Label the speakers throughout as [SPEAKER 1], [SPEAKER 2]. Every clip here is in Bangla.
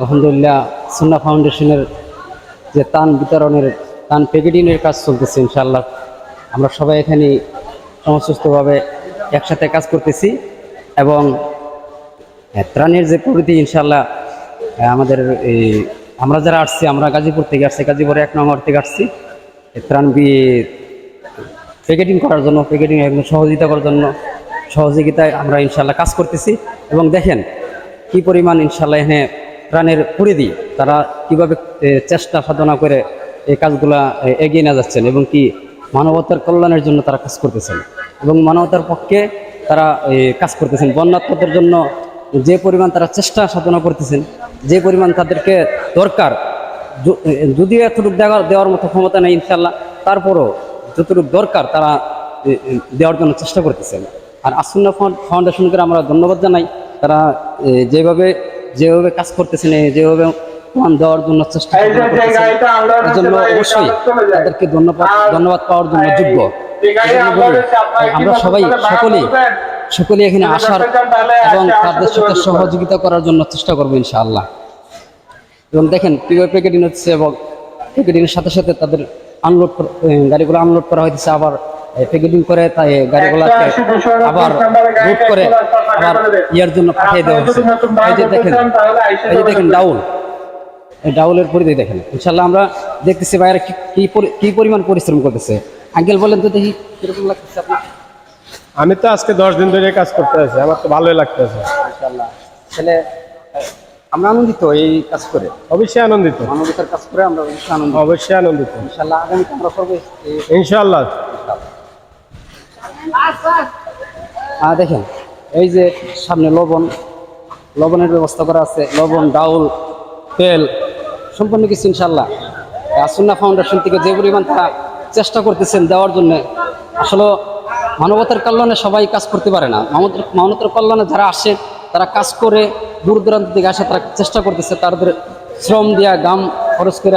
[SPEAKER 1] আলহামদুলিল্লাহ, সুন্না ফাউন্ডেশনের যে তান বিতরণের, তান প্যাকেটিংয়ের কাজ চলতেছে ইনশাল্লাহ আমরা সবাই এখানে সমস্যভাবে একসাথে কাজ করতেছি এবং ত্রাণের যে প্রগতি ইনশাল্লাহ আমাদের এই আমরা যারা আসছি, আমরা গাজীপুর থেকে আসছি, গাজীপুরে এক নম্বর থেকে আসছি। ত্রাণ প্যাকেটিং করার জন্য প্যাকেটিং একদম সহযোগিতা করার জন্য সহযোগিতায় আমরা ইনশাল্লাহ কাজ করতেছি। এবং দেখেন, কি পরিমাণ ইনশাল্লাহ এখানে প্রাণের পরিধি তারা কীভাবে চেষ্টা সাধনা করে এই কাজগুলা এগিয়ে নিয়ে যাচ্ছেন এবং কি মানবতার কল্যাণের জন্য তারা কাজ করতেছেন এবং মানবতার পক্ষে তারা কাজ করতেছেন। বন্যাত্মদের জন্য যে পরিমাণ তারা চেষ্টা সাধনা করতেছেন, যে পরিমাণ তাদেরকে দরকার যদিও এতটুকু দেওয়ার দেওয়ার মতো ক্ষমতা নেই ইনশাল্লাহ তারপরও যতটুকু দরকার তারা দেওয়ার জন্য চেষ্টা করতেছেন। আর আসুন্না ফাউন্ডেশনকে আমরা ধন্যবাদ জানাই। তারা যেভাবে যেভাবে কাজ করতেছেন যেভাবে প্রমাণ দেওয়ার জন্য চেষ্টা করতেছেন জন্য অবশ্যই। তাদেরকে ধন্যবাদ ধন্যবাদ পাওয়ার জন্য যোগ্য
[SPEAKER 2] আমরা
[SPEAKER 1] সবাই সকলেই? সকলেই এখানে আসার এবং তাদের সাথে সহযোগিতা করার জন্য চেষ্টা করব ইনশাআল্লাহ এবং দেখেন কীভাবে প্যাকেটিং হচ্ছে এবং প্যাকেটিংয়ের সাথে সাথে তাদের আনলোড গাড়িগুলো আনলোড করা হয়েছে আবার প্যাকেটিং করে তাই গাড়িগুলোকে আবার করে আবার ইয়ার জন্য পাঠিয়ে দেওয়া
[SPEAKER 2] ভাড়া
[SPEAKER 1] এই যে দেখেন
[SPEAKER 2] চান তাহলে আইসা
[SPEAKER 1] এই যে দেখেন ডাউল। এই ডাউলের পরিধি দেখেন। ইনশাল্লাহ আমরা দেখতেছি বাইরে কি কি পরিমাণ পরিশ্রম করতেছে। আঙ্কেল বলেন তো দেখি কীরকম লাগতেছে আপনার।
[SPEAKER 3] আমি তো আজকে দশ দিন ধরে কাজ করতে আছি আমার তো ভালোই লাগতেছে।
[SPEAKER 1] ইনশাল্লাহ তাহলে আমরা আনন্দিত এই কাজ করে?
[SPEAKER 3] অবশ্যই আনন্দিত।
[SPEAKER 1] মানবিকতার কাজ করে আমরা অবশ্যই আনন্দিত।
[SPEAKER 3] অবশ্যই আনন্দিত।
[SPEAKER 1] ইনশাল্লাহ আগামীতে আমরা করব এই- আহ, দেখেন এই যে সামনে লবণ লবণের ব্যবস্থা করা আছে লবণ ডাউল তেল সম্পূর্ণ কিছু ইনশাল্লাহ আসুন্না ফাউন্ডেশন থেকে যে পরিমাণ তারা চেষ্টা করতেছেন দেওয়ার জন্য আসলে মানবতার কল্যাণে সবাই কাজ করতে পারে না। মানবতার মানবতার কল্যাণে যারা আসে তারা কাজ করে দূর দূরান্ত থেকে আসে তারা চেষ্টা করতেছে তাদের শ্রম দিয়া গাম খরচ করে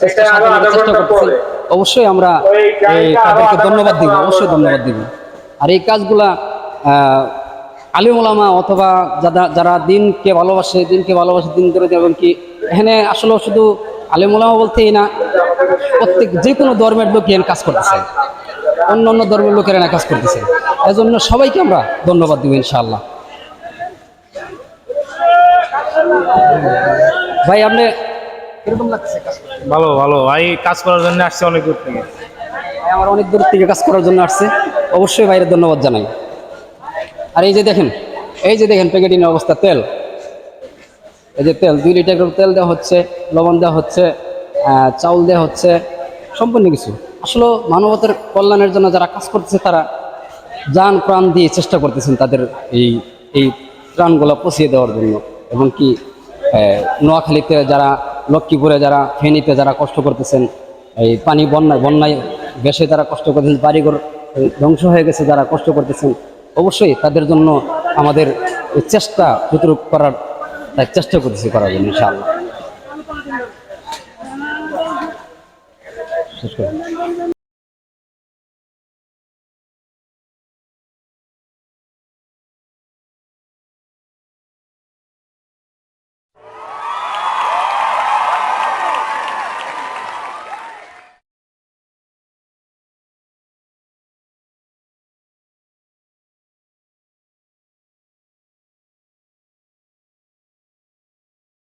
[SPEAKER 1] চেষ্টা
[SPEAKER 2] আরও
[SPEAKER 1] করতেছে। অবশ্যই আমরা তাদেরকে ধন্যবাদ দিব, অবশ্যই ধন্যবাদ দিব। আর এই কাজগুলা আলিম ওলামা অথবা যারা যারা দিনকে ভালোবাসে দিনকে ভালোবাসে, দিন করে এবং কি, এখানে আসলে শুধু আলিম ওলামা বলতেই না, প্রত্যেক যে কোনো ধর্মের লোক কাজ করতেছে। অন্য অন্য ধর্মের লোকেরা এখানে কাজ করতেছে। এজন্য সবাইকে আমরা ধন্যবাদ দিব ইনশাআল্লাহ। ভাই, আপনি কীরকম লাগছে কাজ?
[SPEAKER 4] ভালো ভালো। ভাই কাজ করার জন্য আসছে অনেক দূর থেকে।
[SPEAKER 1] ভাই আমার অনেক দূর থেকে কাজ করার জন্য আসছে। অবশ্যই বাইরে ধন্যবাদ জানাই। আর এই যে দেখেন এই যে দেখেন প্যাকেটিং অবস্থা তেল। এই যে তেল দুই লিটার তেল দেওয়া হচ্ছে লবণ দেওয়া হচ্ছে চাউল দেওয়া হচ্ছে সম্পূর্ণ কিছু। আসলে মানবতার কল্যাণের জন্য যারা কাজ করতেছে তারা যান প্রাণ দিয়ে চেষ্টা করতেছেন তাদের এই এই ত্রাণগুলো পৌঁছিয়ে দেওয়ার জন্য। এবং কি নোয়াখালীতে যারা লক্ষ্মীপুরে যারা ফেনীতে যারা কষ্ট করতেছেন, এই পানি বন্যায় বন্যায় বেশে যারা কষ্ট করতেছেন, বাড়িঘর ধ্বংস হয়ে গেছে যারা কষ্ট করতেছেন, অবশ্যই তাদের জন্য আমাদের চেষ্টা প্রতিরূপ করার চেষ্টা করতেছি করার জন্য, ইনশাআল্লাহ। শেষ